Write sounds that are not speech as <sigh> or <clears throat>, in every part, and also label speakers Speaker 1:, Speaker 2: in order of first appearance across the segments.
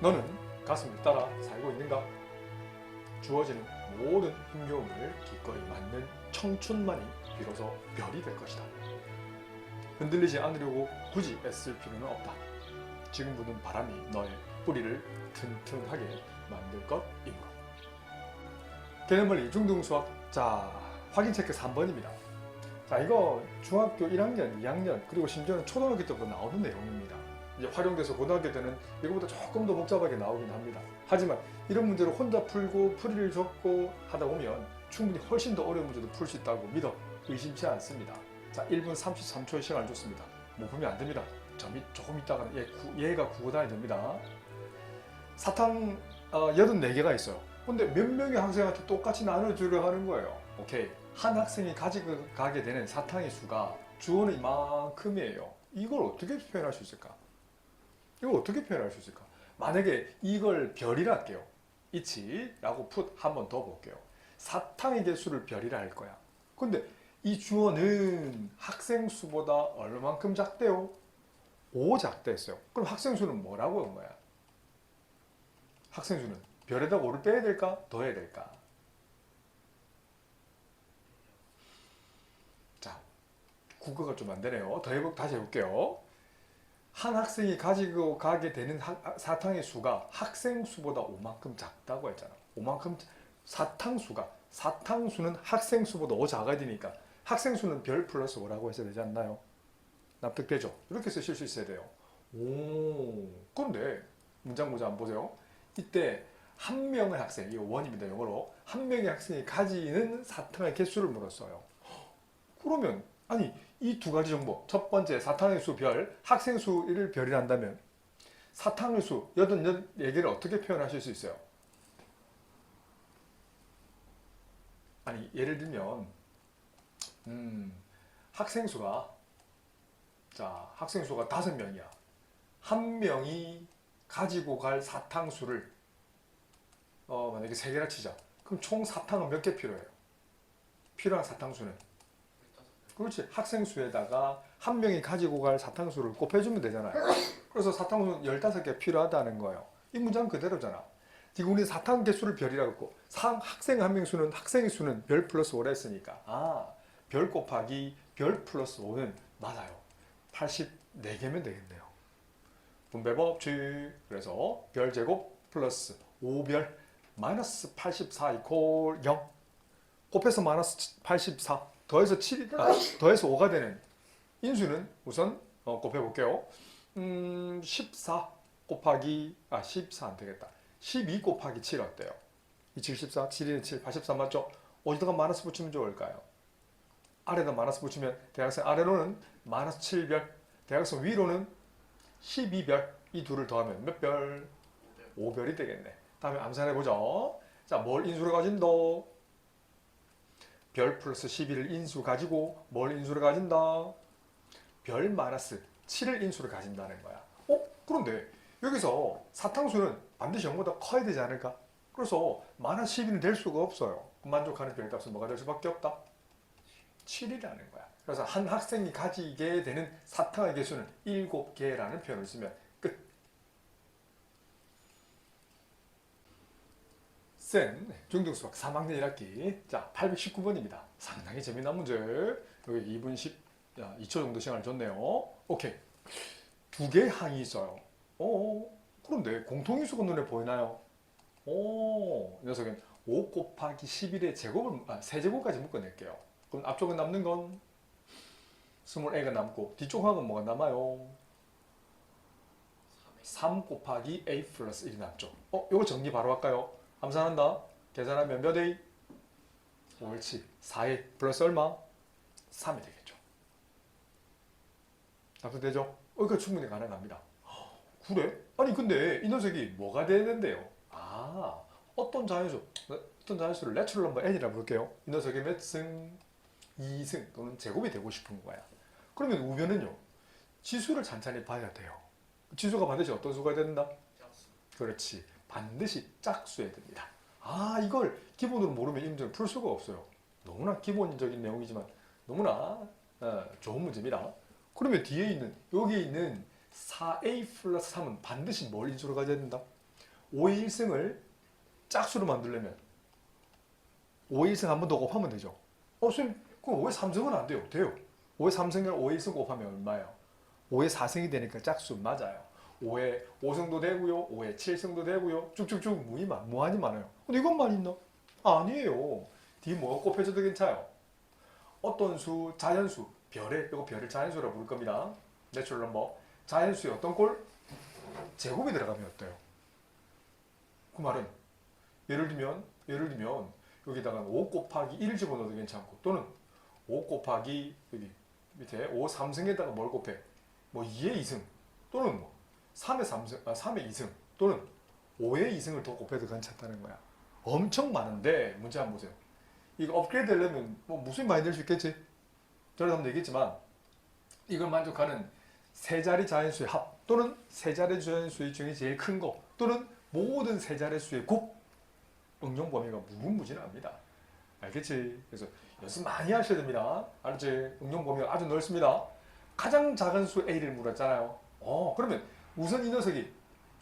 Speaker 1: 너는 가슴을 따라 살고 있는가? 주어지는 모든 힘겨움을 기꺼이 맞는 청춘만이 비로소 별이 될 것이다. 흔들리지 않으려고 굳이 애쓸 필요는 없다. 지금 부는 바람이 너의 뿌리를 튼튼하게 만들 것이므로. 개념원리 중등 수학 자 확인 체크 3번입니다. 자 이거 중학교 1학년, 2학년 그리고 심지어는 초등학교 때부터 나오는 내용입니다. 이제 활용돼서 고등학교 때는 이거보다 조금 더 복잡하게 나오긴 합니다. 하지만 이런 문제를 혼자 풀고 풀이를 적고 하다 보면 충분히 훨씬 더 어려운 문제도 풀 수 있다고 믿어 의심치 않습니다. 자 1분 33초의 시간을 줬습니다. 못 풀면 안 됩니다. 점이 조금 있다가는 얘, 구- 얘가 구워다야 됩니다. 사탕 어, 84개가 있어요. 근데 몇 명의 학생한테 똑같이 나눠주려 하는 거예요. 오케이. 한 학생이 가지고 가게 되는 사탕의 수가 주어는 이만큼이에요. 이걸 어떻게 표현할 수 있을까? 이걸 어떻게 표현할 수 있을까? 만약에 이걸 별이라 할게요. 이치라고 풋한번 더 볼게요. 사탕의 개수를 별이라 할 거야. 근데 이 주어는 학생 수보다 얼마만큼 작대요? 5 작대했어요. 그럼 학생 수는 뭐라고 한 거야? 학생 수는 별에다 5를 빼야 될까? 더해야 될까? 자, 국어가 좀 안 되네요. 더 해볼, 다시 해볼게요. 한 학생이 가지고 가게 되는 학- 사탕의 수가 학생 수보다 5만큼 작다고 했잖아. 5만큼 사탕 수가 사탕 수는 학생 수보다 5 작아야 되니까 학생 수는 별 플러스 5라고 했어야 되지 않나요? 납득되죠? 이렇게 쓰실 수 있어야 돼요. 오, 그런데 문장 보자 한번 보세요. 이때 한 명의 학생, 이거 원입니다, 영어로. 한 명의 학생이 가지는 사탕의 개수를 물었어요. 그러면, 아니, 이 두 가지 정보. 첫 번째, 사탕의 수 별, 학생 수를 별이 한다면, 사탕의 수, 여든 여 얘기를 어떻게 표현하실 수 있어요? 아니, 예를 들면, 음, 학생 수가, 자, 학생 수가 다섯 명이야. 한 명이 가지고 갈 사탕 수를 어, 만약에 세 개라 치자. 그럼 총 사탕은 몇 개 필요해요? 필요한 사탕 수는? 그렇지. 학생 수에다가 한 명이 가지고 갈 사탕수를 곱해주면 되잖아요. 그래서 사탕수는 15개 필요하다는 거예요. 이 문장 그대로잖아. 지금 우리 사탕 개수를 별이라고 했고 상 학생 한 명 수는 학생의 수는 별 플러스 5라 했으니까 아, 별 곱하기 별 플러스 5는 맞아요. 84개면 되겠네요. 분배 법칙. 그래서 별 제곱 플러스 5별 마이너스 84 이콜 0 곱해서 마이너스 84 더해서 7 아, 더해서 5가 되는 인수는 우선 어, 곱해 볼게요. 음, 14 곱하기 아 14 안 되겠다. 12 곱하기 7 어때요? 2 7 14 7 1 7 84 맞죠? 어디다가 마이너스 붙이면 좋을까요? 아래다 마이너스 붙이면 대학생 아래로는 마이너스 7별 대학생 위로는 12별 이 둘을 더하면 몇 별? 5별이 되겠네. 다음에 암산해 보죠. 자, 뭘 인수로 가진다? 별 플러스 11을 인수 가지고 뭘 인수로 가진다? 별 마이너스 7을 인수로 가진다는 거야. 어? 그런데 여기서 사탕수는 반드시 0보다 커야 되지 않을까? 그래서 마이너스 12는 될 수가 없어요. 만족하는 별값은 뭐가 될 수밖에 없다? 7이라는 거야. 그래서 한 학생이 가지게 되는 사탕의 개수는 7개라는 표현을 쓰면 끝. 센 중등수학 3학년 1학기 자 819번입니다. 상당히 재미난 문제. 여기 2분 10, 야, 2초 정도 시간을 줬네요. 오케이. 두 개의 항이 있어요. 어, 그런데 공통인수가 눈에 보이나요? 오, 이 녀석은 5 곱하기 11의 제곱을, 아, 세제곱까지 묶어낼게요. 그럼 앞쪽에 남는 건 20A가 남고 뒤쪽 항은 뭐가 남아요? 3 곱하기 A 플러스 1이 남죠. 어, 이거 정리 바로 할까요? 암산한다. 계산하면 몇 A? 옳지. 4A 플러스 얼마? 3이 되겠죠. 납득되죠? 어, 이거 충분히 가능합니다. 그래? 아니 근데 이 녀석이 뭐가 되는데요? 아, 어떤 자연수, 어떤 자연수를 내추럴 넘버 n이라 부를게요. 이 녀석이 몇 승? 2승 또는 제곱이 되고 싶은 거야. 그러면 우변은요. 지수를 찬찬히 봐야 돼요. 지수가 반드시 어떤 수가 된다? 그렇지. 반드시 짝수여야 됩니다. 아, 이걸 기본으로 모르면 이 문제를 풀 수가 없어요. 너무나 기본적인 내용이지만 너무나 어, 좋은 문제입니다. 그러면 뒤에 있는 여기 있는 4a 플러스 3은 반드시 뭘 인수로 가져야 된다? 5의 1승을 짝수로 만들려면 5의 1승 한 번 더 곱하면 되죠. 어, 선생님, 그럼 5의 3승은 안 돼요. 돼요. 5의 3승이랑 5의 1승 곱하면 얼마예요? 5의 4승이 되니까 짝수 맞아요. 5의 5승도 되고요. 5의 7승도 되고요. 쭉쭉쭉 무이 많, 무한히 많아요. 근데 이것만 있나? 아니에요. 뒤 뭐가 곱해져도 괜찮아요. 어떤 수, 자연수, 별의, 이거 별을 자연수라고 부를 겁니다. 내추럴 넘버. 자연수의 어떤 꼴? 제곱이 들어가면 어때요? 그 말은 예를 들면 예를 들면 여기다가 5 곱하기 1을 집어넣어도 괜찮고 또는 5 곱하기 여기 밑에 5 3승에다가 뭘 곱해? 뭐 2의 2승 또는 뭐 3의 3승 아 3의 2승 또는 5의 2승을 더 곱해도 괜찮다는 거야. 엄청 많은데 문제 한번 보세요. 이거 업그레이드 하려면 뭐 무슨 많이 될 수 있겠지? 저를 한번 얘기했지만 이걸 만족하는 세 자리 자연수의 합 또는 세 자리 자연수의 중에 제일 큰 거 또는 모든 세 자릿수의 곱 응용 범위가 무궁무진합니다. 알겠지? 그래서 연습 많이 하셔야 됩니다. 알았지? 응용 범위가 아주 넓습니다. 가장 작은 수 A를 물었잖아요. 어, 그러면 우선 이 녀석이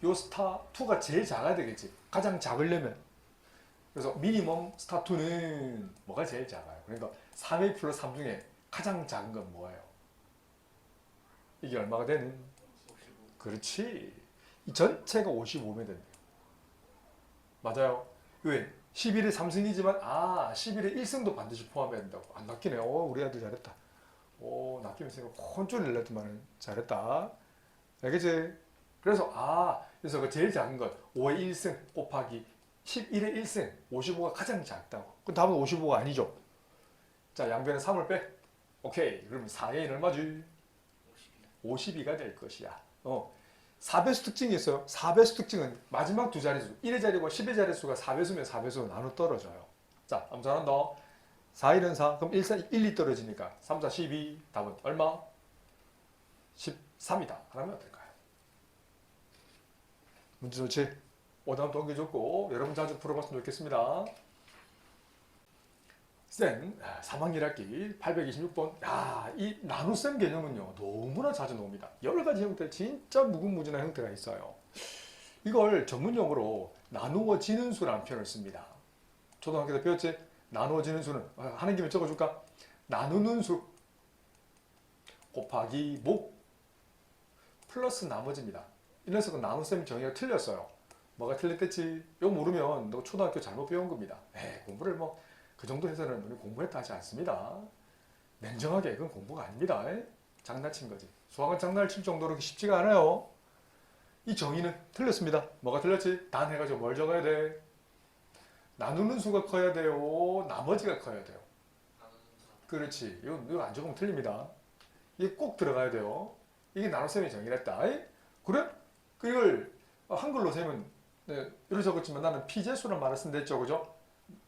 Speaker 1: 요 스타 2가 제일 작아야 되겠지. 가장 작으려면. 그래서 미니멈 스타 2는 뭐가 제일 작아요? 그러니까 3A 플러스 3 중에 가장 작은 건 뭐예요? 이게 얼마가 되는? 그렇지. 이 전체가 55면 된다. 맞아요. 왜? 11의 3승이지만 아 11의 1승도 반드시 포함해야 된다고. 안 낚이네. 오 우리 아들 잘했다. 오 낚이면서 혼쭐 낼랬더만 잘했다. 알겠지? 그래서 아 그래서 그 제일 작은 것 5의 1승 곱하기 11의 1승 55가 가장 작다고. 그럼 답은 55가 아니죠. 자 양변에 3을 빼. 오케이. 그럼 4의 1 얼마지? 52가 될 것이야. 어. 4배수 특징이 있어요. 4배수 특징은 마지막 두 자릿수, 1의 자리고 10의 자릿수가 4배수면 4배수 나눠 떨어져요. 자, 한번 잘한다. 4, 1은 4, 그럼 1, 4, 1, 2 떨어지니까 3, 4, 12, 답은 얼마? 13이다. 그러면 어떨까요? 문제 좋지? 오답 동기좋고 여러분 자주 풀어봤으면 좋겠습니다. 쌤, 3학년 1학기 826번. 야, 이 나눗셈 개념은요, 너무나 자주 나옵니다. 여러 가지 형태, 진짜 무궁무진한 형태가 있어요. 이걸 전문용어로 나누어지는 수라는 표현을 씁니다. 초등학교 때 배웠지? 나누어지는 수는, 아, 하는 김에 적어줄까? 나누는 수 곱하기 목 플러스 나머지입니다. 이 녀석은 나눗셈 정의가 틀렸어요. 뭐가 틀렸겠지? 이거 모르면 너 초등학교 잘못 배운 겁니다. 에이, 공부를 뭐 그 정도 해서는 우리 공부했다 하지 않습니다. 냉정하게 그건 공부가 아닙니다. 에? 장난친 거지. 수학은 장난칠 정도로 쉽지가 않아요. 이 정의는 틀렸습니다. 뭐가 틀렸지? 단 해가지고 뭘 적어야 돼? 나누는 수가 커야 돼요. 나머지가 커야 돼요. 그렇지. 이거, 이거 안 적으면 틀립니다. 이게 꼭 들어가야 돼요. 이게 나눗셈의 정의랬다. 에? 그래? 그걸 한글로 세면 네, 이렇게 적었지만 나는 피제수란 말을 쓴댔죠. 그죠?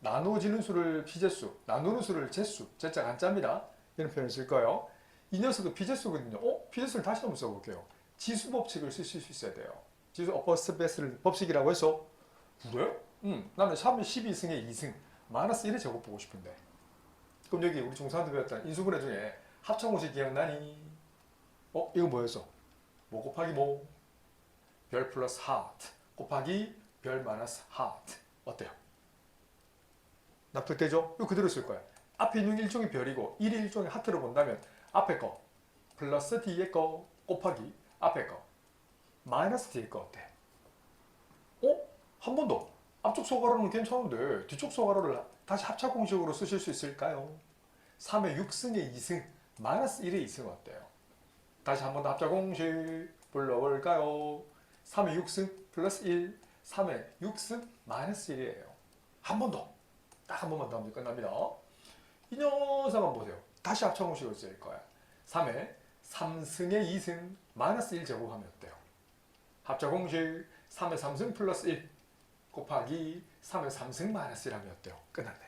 Speaker 1: 나누어지는 수를 피제수, 나누는 수를 제수, 제자 한자입니다. 이런 표현을 쓸 거예요. 이 녀석은 피제수거든요. 어? 피제수를 다시 한번 써볼게요. 지수 법칙을 쓰실 수 있어야 돼요. 지수 어퍼스 베스를 법칙이라고 해서 그래? 응. 나는 3의 12승에 2승 마이너스 1의 제곱 보고 싶은데 그럼 여기 우리 중3때 배웠던 인수분해 중에 합성공식 기억나니? 어? 이거 뭐였어? 뭐 곱하기 뭐? 별 플러스 하트 곱하기 별 마이너스 하트 어때요? 납득되죠? 이거 그대로 쓸 거야. 앞에 있는 일종의 별이고 1이 일종의 하트로 본다면 앞에 거 플러스 뒤에 거 곱하기 앞에 거 마이너스 뒤에 거 어때? 어? 한 번 더. 앞쪽 소가로는 괜찮은데 뒤쪽 소가로를 다시 합차 공식으로 쓰실 수 있을까요? 3의 6승의 2승 마이너스 1의 2승 어때요? 다시 한 번 더 합차 공식 불러볼까요? 3의 6승 플러스 1 3의 6승 마이너스 1이에요. 한 번 더. 딱 한 번만 더 하면 끝납니다. 이 녀석만 보세요. 다시 공식을 쓸 거야. 3에 3승의 2승 마이너스 1 제곱하면 어때요? 합차 공식 3의 3승 플러스 1 곱하기 3의 3승 마이너스 1 하면 어때요? 끝났네.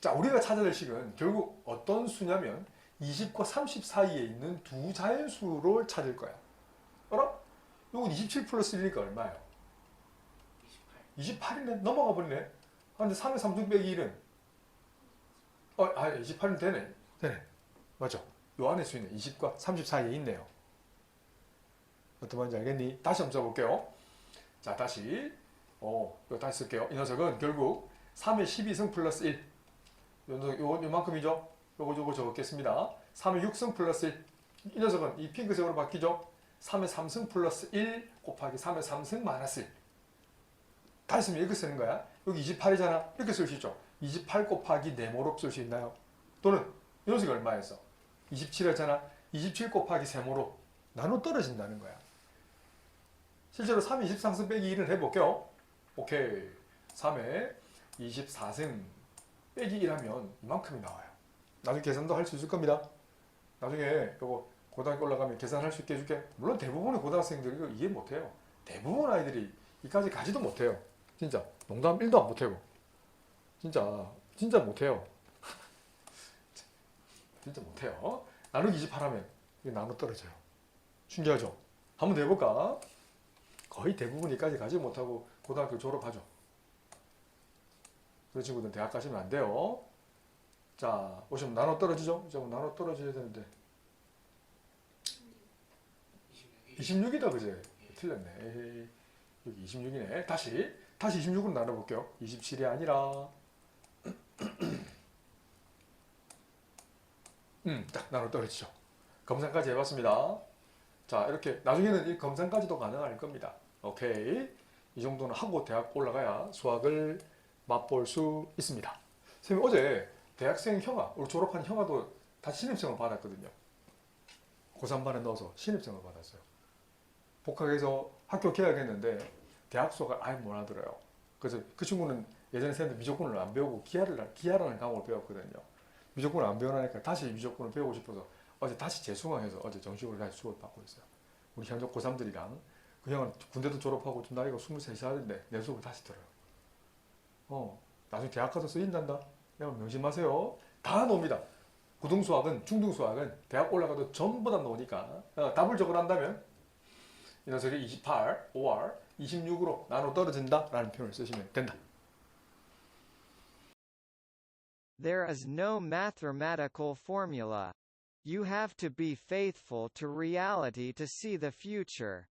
Speaker 1: 자, 우리가 찾아낼 식은 결국 어떤 수냐면 20과 30 사이에 있는 두 자연수를 찾을 거야. 이건 27 플러스 1이니까 얼마예요? 28이네. 넘어가 버리네. 아, 근데 3의 3승 빼기 1은 어, 아, 28은 되네. 되네. 맞죠? 요 안에 수 있네. 20과 30 사이에 있네요. 어떤 말인지 알겠니? 다시 한번 써볼게요. 자, 다시. 어, 이거 다시 쓸게요. 이 녀석은 결국 3의 12승 플러스 1. 요, 녀석, 요, 요만큼이죠? 요거, 요거 적었겠습니다. 3의 6승 플러스 1. 이 녀석은 이 핑크색으로 바뀌죠? 3의 3승 플러스 1 곱하기 3의 3승 마이너스 1. 다시 쓰면 이렇게 쓰는 거야. 여기 28이잖아. 이렇게 쓸 수 있죠. 28 곱하기 네모로 쓸수 있나요? 또는 이 녀석이 얼마였어? 27이었잖아. 27 곱하기 세모로 나눠 떨어진다는 거야. 실제로 3의 23승 빼기 1을 해볼게요. 오케이. 3의 24승 빼기 1하면 이만큼이 나와요. 나중에 계산도 할 수 있을 겁니다. 나중에 이거 고등학교 올라가면 계산할 수 있게 해줄게. 물론 대부분의 고등학생들이 이거 이해 못해요. 대부분 아이들이 이까지 가지도 못해요. 진짜 농담 1도 안 못하고 진짜 진짜 못해요. <laughs> 진짜 못해요. 나누기 28 하면 이게 나눠 떨어져요. 신기하죠? 한번 더 해볼까? 거의 대부분 이까지 가지 못하고 고등학교 졸업하죠. 그런 친구들은 대학 가시면 안 돼요. 자, 보시면 나눠 떨어지죠? 뭐 나눠 떨어져야 되는데 26이다 그제? 틀렸네. 여기 26이네. 다시 다시 26으로 나눠볼게요. 27이 아니라 <clears throat> 음, 딱 나눠 떨어지죠. 검산까지 해봤습니다. 자, 이렇게 나중에는 이 검산까지도 가능할 겁니다. 오케이. 이 정도는 하고 대학 올라가야 수학을 맛볼 수 있습니다. 선생님 어제 대학생 형아, 우리 졸업한 형아도 다 신입생을 받았거든요. 고3반에 넣어서 신입생을 받았어요. 복학해서 학교 개학했는데 대학 수학을 아예 못 알아들어요. 그래서 그 친구는 예전에 쌤한테 미적분을 안 배우고 기하를, 기하라는 과목을 배웠거든요. 미적분을 안 배워나니까 다시 미적분을 배우고 싶어서 어제 다시 재수강해서 어제 정식으로 다시 수업을 받고 있어요. 우리 현역 고3들이랑 그 형은 군대도 졸업하고 좀 나이가 23살인데 내 수업을 다시 들어요. 어, 나중에 대학 가서 쓰인단다. 여러분 명심하세요. 다 나옵니다. 고등수학은 중등수학은 대학 올라가도 전부 다 나오니까 어, 답을 적어낸다면 이 녀석이 28, 5R, 26으로 나눠 떨어진다 라는 표현을 쓰시면 된다.
Speaker 2: There is no mathematical formula. You have to be faithful to reality to see the future.